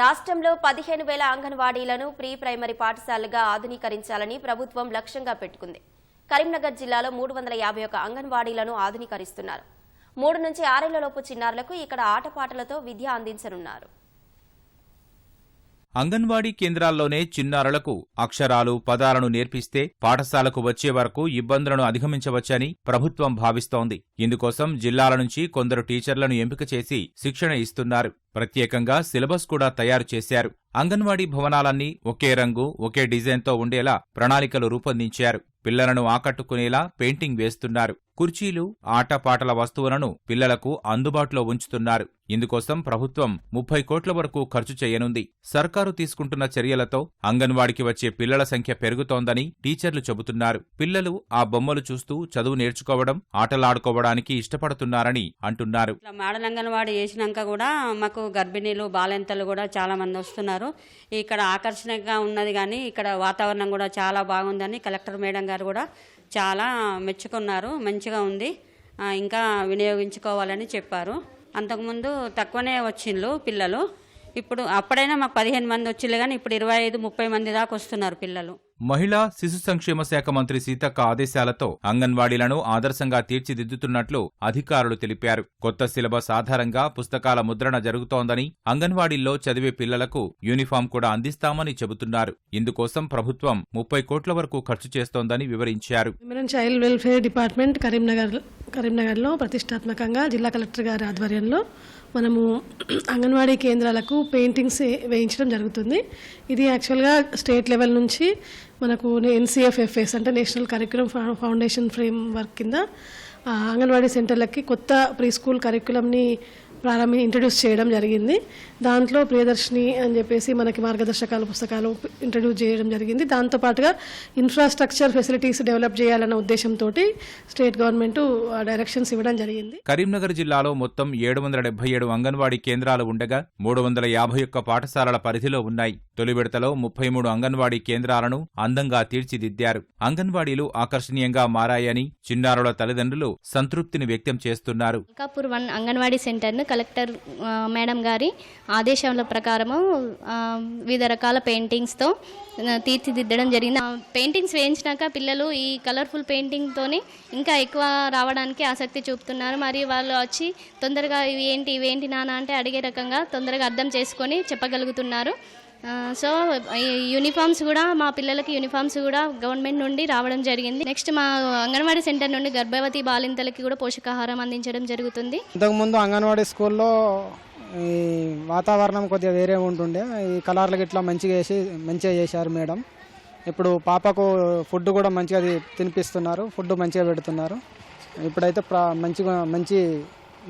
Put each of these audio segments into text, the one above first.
రాష్ట్రంలో పదిహేను వేల అంగన్వాడీలను ప్రీ ప్రైమరీ పాఠశాలగా ఆధునీకరించాలని ప్రభుత్వం లక్ష్యంగా పెట్టుకుంది. కరీంనగర్ జిల్లాలో మూడు వందల యాభై ఒక అంగన్వాడీలను ఆధునీకరిస్తున్నారు. మూడు నుంచి ఆరేళ్ళలోపు చిన్నారులకు ఇక్కడ ఆటపాటలతో విద్య అందించనున్నారు. అంగన్వాడీ కేంద్రాల్లోనే చిన్నారులకు అక్షరాలు పదాలను నేర్పిస్తే పాఠశాలకు వచ్చే వరకు ఇబ్బందులను అధిగమించవచ్చని ప్రభుత్వం భావిస్తోంది. ఇందుకోసం జిల్లాల నుంచి కొందరు టీచర్లను ఎంపిక చేసి శిక్షణ ఇస్తున్నారు. ప్రత్యేకంగా సిలబస్ కూడా తయారు చేశారు. అంగన్వాడీ భవనాలన్నీ ఒకే రంగు ఒకే డిజైన్తో ఉండేలా ప్రణాళికలు రూపొందించారు. పిల్లలను ఆకట్టుకునేలా పెయింటింగ్ వేస్తున్నారు. కుర్చీలు ఆటపాటల వస్తువులను పిల్లలకు అందుబాటులో ఉంచుతున్నారు. ఇందుకోసం ప్రభుత్వం ముప్పై కోట్ల వరకు ఖర్చు చేయనుంది. సర్కారు తీసుకుంటున్న చర్యలతో అంగన్వాడికి వచ్చే పిల్లల సంఖ్య పెరుగుతోందని టీచర్లు చెబుతున్నారు. పిల్లలు ఆ బొమ్మలు చూస్తూ చదువు నేర్చుకోవడం ఆటలాడుకోవడానికి ఇష్టపడుతున్నారని అంటున్నారు. ఇట్లా అంగన్వాడీ చేసినాక కూడా మాకు గర్భిణీలు బాలింతలు కూడా చాలామంది వస్తున్నారు. ఇక్కడ ఆకర్షణగా ఉన్నది కానీ ఇక్కడ వాతావరణం కూడా చాలా బాగుందని కలెక్టర్ మేడం గారు కూడా చాలా మెచ్చుకున్నారు. మంచిగా ఉంది. ఇంకా వినియోగించుకోవాలని చెప్పారు. అంతకుముందు తక్కువనే వచ్చిండ్రు పిల్లలు. ఇప్పుడు అప్పుడైనా మాకు పదిహేను మంది వచ్చిండ్రు కానీ ఇప్పుడు ఇరవై ఐదు ముప్పై మంది దాకా వస్తున్నారు పిల్లలు. మహిళా శిశు సంక్షేమ శాఖ మంత్రి సీతక్క ఆదేశాలతో అంగన్వాడీలను ఆదర్శంగా తీర్చిదిద్దుతున్నట్లు అధికారులు తెలిపారు. కొత్త సిలబస్ ఆధారంగా పుస్తకాల ముద్రణ జరుగుతోందని అంగన్వాడీల్లో చదివే పిల్లలకు యూనిఫామ్ కూడా అందిస్తామని చెబుతున్నారు. ఇందుకోసం ప్రభుత్వం ముప్పై కోట్ల వరకు ఖర్చు చేస్తోందని వివరించారు. చైల్డ్ వెల్ఫేర్ డిపార్ట్మెంట్ కరీంనగర్ కరీంనగర్లో ప్రతిష్టాత్మకంగా జిల్లా కలెక్టర్ గారి ఆధ్వర్యంలో మనము అంగన్వాడీ కేంద్రాలకు పెయింటింగ్స్ వేయించడం జరుగుతుంది. ఇది యాక్చువల్గా స్టేట్ లెవెల్ నుంచి మనకు N C F F S అంటే national curriculum foundation framework కింద అంగన్వాడీ సెంటర్లకి కొత్త ప్రీ స్కూల్ కరిక్యులంని ప్రారంభి ఇంట్రడ్యూస్ చేయడం జరిగింది. దాంట్లో ప్రియదర్శిని అని చెప్పేసి మనకి మార్గదర్శకాల పుస్తకాలు ఇంట్రడ్యూస్ చేయడం జరిగింది. దాంతోపాటుగా ఇన్ఫ్రాస్ట్రక్చర్ ఫెసిలిటీస్ డెవలప్ చేయాలన్న ఉద్దేశంతో స్టేట్ గవర్నమెంట్ డైరెక్షన్స్ ఇవ్వడం జరిగింది. కరీంనగర్ జిల్లాలో మొత్తం ఏడు వందల డెబ్బై ఏడు అంగన్వాడీ కేంద్రాలు ఉండగా మూడు వందల యాభై ఒక్క పాఠశాలల పరిధిలో ఉన్నాయి. తొలి విడతలో ముప్పై మూడు అంగన్వాడీ కేంద్రాలను అందంగా తీర్చిదిద్దారు. అంగన్వాడీలు ఆకర్షణీయంగా మారాయని చిన్నారుల తల్లిదండ్రులు సంతృప్తిని వ్యక్తం చేస్తున్నారు. అంగన్వాడీ సెంటర్ను కలెక్టర్ మేడం గారి ఆదేశాల ప్రకారము వివిధ రకాల పెయింటింగ్స్తో తీర్చిదిద్దడం జరిగింది. ఆ, పెయింటింగ్స్ వేయించినాక పిల్లలు ఈ కలర్ఫుల్ పెయింటింగ్తోని ఇంకా ఎక్కువ రావడానికి ఆసక్తి చూపుతున్నారు. మరియు వాళ్ళు వచ్చి తొందరగా ఇవి ఏంటి ఇవేంటి నానా నాన్న అంటే అడిగే రకంగా తొందరగా అర్థం చేసుకొని చెప్పగలుగుతున్నారు. సో యూనిఫామ్స్ కూడా మా పిల్లలకి యూనిఫామ్స్ కూడా గవర్నమెంట్ నుండి రావడం జరిగింది. నెక్స్ట్ మా అంగన్వాడీ సెంటర్ నుండి గర్భవతి బాలింతలకి కూడా పోషకాహారం అందించడం జరుగుతుంది. ఇంతకుముందు అంగన్వాడీ స్కూల్లో ఈ వాతావరణం కొద్దిగా వేరే ఉంటుండే. ఈ కలర్లు ఇట్లా మంచిగా వేసి మంచిగా చేశారు మేడం. ఇప్పుడు పాపకు ఫుడ్ కూడా మంచిగా తినిపిస్తున్నారు. ఫుడ్ మంచిగా పెడుతున్నారు. ఇప్పుడైతే మంచిగా మంచి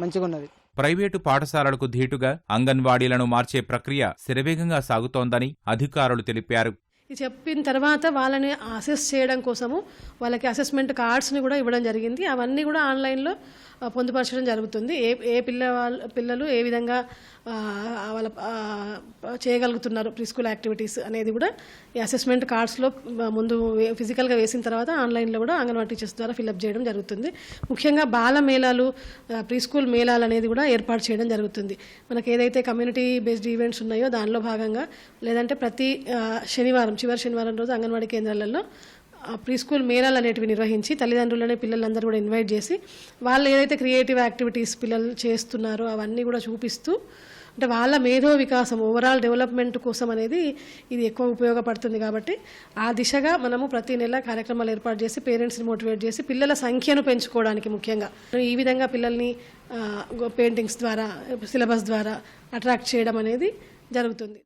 మంచిగా ఉన్నది ప్రైవేటు పాఠశాలలకు ధీటుగా అంగన్వాడీలను మార్చే ప్రక్రియ శరవేగంగా సాగుతోందని అధికారులు తెలిపారు. చెప్పిన తర్వాత వాళ్ళని అసెస్ చేయడం కోసము వాళ్ళకి అసెస్మెంట్ కార్డ్స్ని కూడా ఇవ్వడం జరిగింది. అవన్నీ కూడా ఆన్లైన్లో పొందుపరచడం జరుగుతుంది. ఏ ఏ పిల్ల వాళ్ళ పిల్లలు ఏ విధంగా వాళ్ళ చేయగలుగుతున్నారు ప్రీ స్కూల్ యాక్టివిటీస్ అనేది కూడా. ఈ అసెస్మెంట్ కార్డ్స్లో ముందు ఫిజికల్గా వేసిన తర్వాత ఆన్లైన్లో కూడా అంగన్వాడీ టీచర్స్ ద్వారా ఫిల్అప్ చేయడం జరుగుతుంది. ముఖ్యంగా బాల మేళాలు ప్రీ స్కూల్ మేళాలు అనేది కూడా ఏర్పాటు చేయడం జరుగుతుంది. మనకి ఏదైతే కమ్యూనిటీ బేస్డ్ ఈవెంట్స్ ఉన్నాయో దానిలో భాగంగా లేదంటే ప్రతి శనివారం చివరి శనివారం రోజు అంగన్వాడీ కేంద్రాలలో ప్రీ స్కూల్ మేళాలు అనేటివి నిర్వహించి తల్లిదండ్రులనే పిల్లలందరూ కూడా ఇన్వైట్ చేసి వాళ్ళు ఏదైతే క్రియేటివ్ యాక్టివిటీస్ పిల్లలు చేస్తున్నారో అవన్నీ కూడా చూపిస్తూ అంటే వాళ్ళ మేధో వికాసం ఓవరాల్ డెవలప్మెంట్ కోసం అనేది ఇది ఎక్కువ ఉపయోగపడుతుంది కాబట్టి ఆ దిశగా మనము ప్రతి నెల కార్యక్రమాలు ఏర్పాటు చేసి పేరెంట్స్ని మోటివేట్ చేసి పిల్లల సంఖ్యను పెంచుకోవడానికి ముఖ్యంగా. ఈ విధంగా పిల్లల్ని పెయింటింగ్స్ ద్వారా సిలబస్ ద్వారా అట్రాక్ట్ చేయడం అనేది జరుగుతుంది.